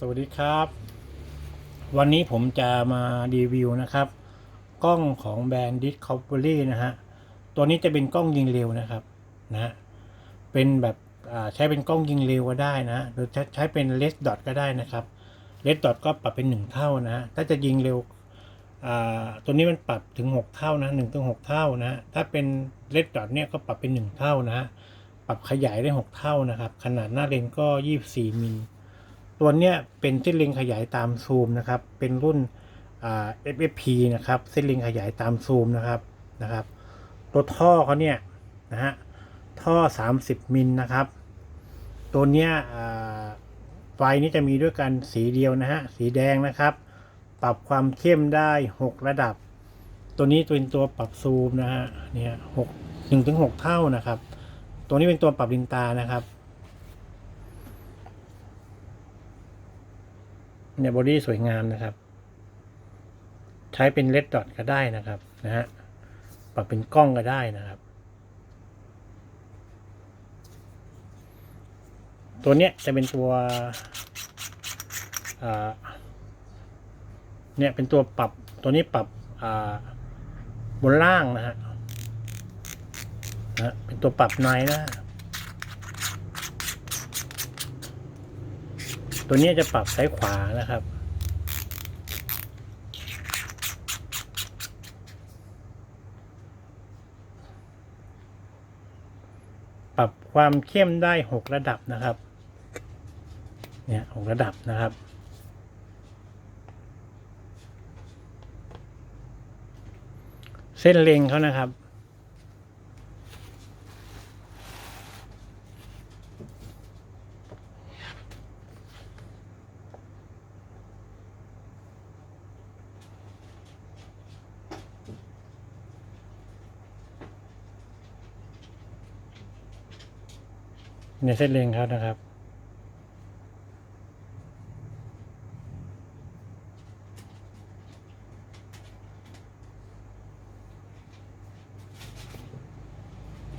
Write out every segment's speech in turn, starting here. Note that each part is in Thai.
สวัสดีครับ วันนี้ผมจะมารีวิวนะครับ กล้องของแบรนด์ Discovery นะฮะ ตัวนี้จะเป็นกล้องยิงเร็วนะครับนะเป็นแบบใช้เป็นกล้องยิงเร็วก็ได้นะหรือใช้เป็น Red Dot ก็ได้นะครับ Red Dot ก็ปรับเป็นหนึ่งเท่านะฮะถ้าจะยิงเร็วตัวนี้มันปรับถึง 6 เท่านะหนึ่งถึงหกเท่านะ ถ้าเป็น Red Dot เนี่ยก็ปรับเป็นหนึ่งเท่านะ ปรับขยายได้ 6 เท่านะครับ ขนาดหน้าเลนส์ก็ 24มิล ตัวเนี้ยเป็นเส้นเล็งขยายตามซูมนะครับ เป็นรุ่น FFP นะครับ เส้นเล็งขยายตามซูมนะครับนะครับ ตัวท่อเขาเนี่ยนะฮะท่อ 30 มิลนะครับ ตัวเนี้ยไฟนี้จะมีด้วยกันสีเดียวนะฮะสีแดงนะครับ ปรับความเข้มได้ 6 ระดับ ตัวนี้เป็นตัวปรับซูมนะฮะเนี่ยหกหนึ่งถึงหกเท่านะครับ ตัวนี้เป็นตัวปรับลินตานะครับ เนี่ยบอดี้สวยงามนะครับ ใช้เป็นเลดดอทก็ได้นะครับนะฮะปรับเป็นกล้องก็ได้นะครับ ตัวเนี้ยจะเป็นตัวเนี่ยเป็นตัวปรับตัวนี้ปรับบนล่างนะฮะนะฮะเป็นตัวปรับในนะฮะ ตัวนี้จะปรับซ้ายขวานะครับ ปรับความเข้มได้หกระดับนะครับ เนี่ยหกระดับนะครับเส้นเล็งเขานะครับ ในเส้นเลงเขานะครับ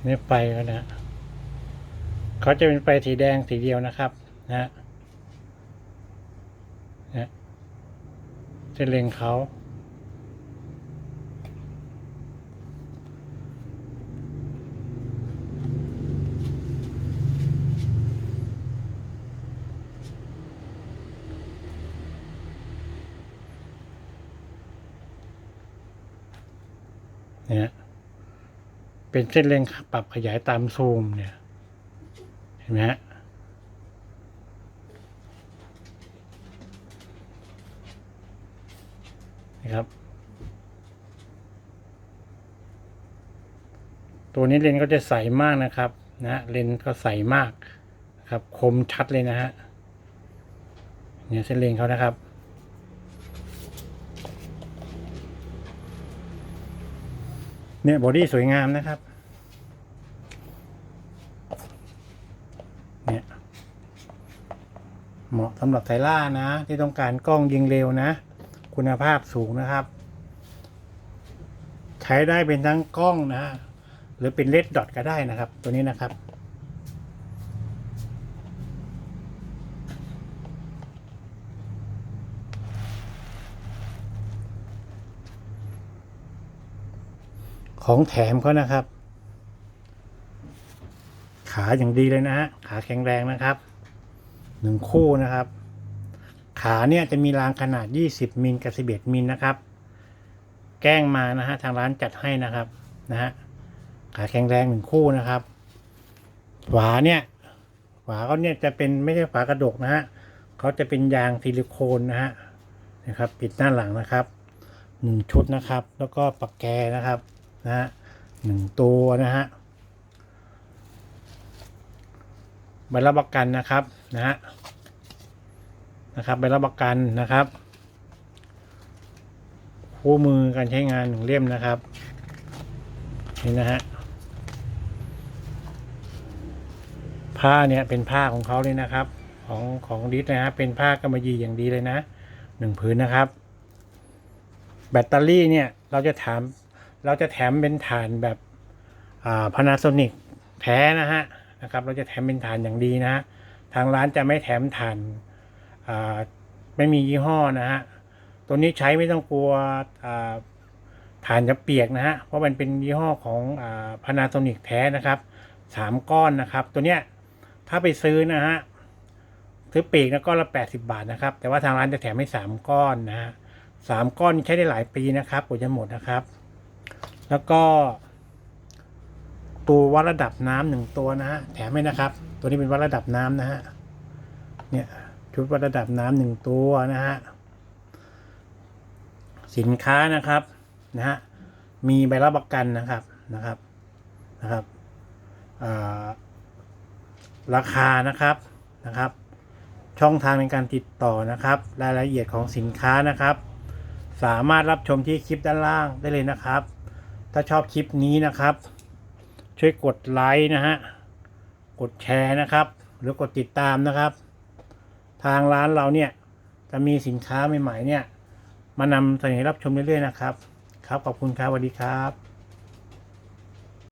นี่ไฟเขานะเขาจะเป็นไฟสีแดงสีเดียวนะครับ นะฮะนะเส้นเลงเขา เนี่ยเป็นเส้นเล็งปรับขยายตามซูมเนี่ย เห็นไหมฮะนะครับ ตัวนี้เลนก็จะใสมากนะครับนะเลนก็ใสมากนะครับ คมชัดเลยนะฮะเนี่ยเส้นเลนเขานะครับ เนี่ยบอดี้สวยงามนะครับ เนี่ย เหมาะสำหรับไทล่านะ ที่ต้องการกล้องยิงเร็วนะ คุณภาพสูงนะครับ ใช้ได้เป็นทั้งกล้องนะ หรือเป็นเลดดอทก็ได้นะครับ ตัวนี้นะครับ ของแถมเขานะครับ ขาอย่างดีเลยนะฮะขาแข็งแรงนะครับหนึ่งคู่นะครับ ขาเนี่ยจะมีรางขนาด 20 มิลกับ 11 มิลนะครับ แกล้งมานะฮะทางร้านจัดให้นะครับนะฮะขาแข็งแรงหนึ่งคู่นะครับฝาเนี่ยฝาเขาเนี่ยจะเป็นไม่ใช่ฝากระดกนะฮะเขาจะเป็นยางซิลิโคนนะฮะนะครับ ปิดหน้าหลังนะครับหนึ่งชุดนะครับ แล้วก็ปักแกนะครับ นะฮะหนึ่งตัวนะฮะใบรับประกันนะครับนะฮะนะครับใบรับประกันนะครับ คู่มือการใช้งานหนึ่งเล่มนะครับนี่นะฮะผ้าเนี่ยเป็นผ้าของเขาเลยนะครับ ของของดิสนะฮะเป็นผ้ากำมะหยี่อย่างดีเลยนะหนึ่งผืนนะครับ แบตเตอรี่เนี่ยเราจะถาม เราจะแถมเป็นฐานแบบอ่า Panasonic แท้นะฮะนะครับ เราจะแถมเป็นฐานอย่างดีนะฮะทางร้านจะไม่แถมฐานอ่าไม่มียี่ห้อนะฮะตัวนี้ใช้ไม่ต้องกลัวอ่าฐานจะเปียกนะฮะเพราะมันเป็นยี่ห้อของอพานาโซนิกแท้นะครับสามก้อนนะครับ ตัวเนี้ยถ้าไปซื้อนะฮะซื้อปีกนะก้อนละแปดสิบาทนะครับ แต่ว่าทางร้านจะแถมให้สามก้อนนะฮะสามก้อนใช้ได้หลายปีนะครับกว่าจะหมดนะครับ แล้วก็ ตัววัดระดับน้ำหนึ่งตัวนะฮะแถมให้นะครับ ตัวนี้เป็นวัดระดับน้ำนะฮะเนี่ยชุดวัดระดับน้ำหนึ่งตัวนะฮะสินค้านะครับนะฮะมีใบรับประกันนะครับนะครับนะครับราคานะครับนะครับ ช่องทางในการติดต่อนะครับ รายละเอียดของสินค้านะครับ สามารถรับชมที่คลิปด้านล่างได้เลยนะครับ ถ้าชอบคลิปนี้นะครับ ช่วยกดไลค์นะฮะ กดแชร์นะครับ หรือกดติดตามนะครับ ทางร้านเราเนี่ยจะมีสินค้าใหม่ๆเนี่ย มานำเสนอรับชมเรื่อยๆนะครับ ครับขอบคุณครับสวัสดีครับ